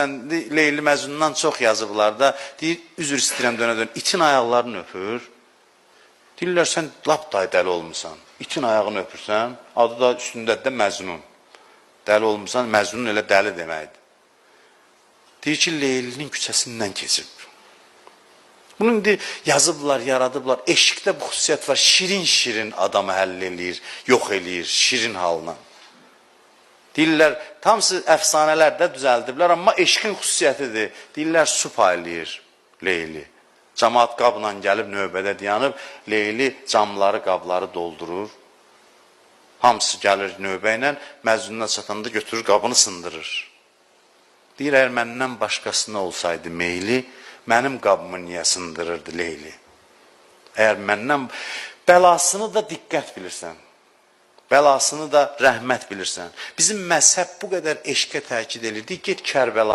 Leyli Məcnundan çox yazıblar da. Deyir, üzr istəyirəm dönə-dönə. İtin ayaqlarını öpür. Deyirlər, sən lap day dəli olmusan. İtin ayağını öpürsən, adı da üstündədir də Məcnun. Dəli olmusan, Məcnun elə dəli deməkdir. Deyir ki, Leylinin küçəsindən keçib. Bunu indi yazıblar, yaradıblar. Eşqdə bu xüsusiyyət var. Şirin-şirin adamı həll eləyir, yox eləyir, şirin halına. Deyirlər, hamısı əfsanələrdə düzəldiblər, amma eşqin xüsusiyyətidir. Deyirlər, su paylayır Leyli. Camaat qabla gəlib növbədə dayanıb, Leyli camları, qabları doldurur. Hamısı gəlir növbə ilə, Məcnuna çatanda götürür, qabını sındırır. Deyir, əgər məndən başqasına olsaydı meyli, mənim qabımı niyə sındırırdı Leyli? Əgər məndən bəlasını da diqqət bilirsən. Bəlasını da rəhmət bilirsən. Bizim məzhəb bu qədər eşqə təkid edir. Deyir, get Kərbəla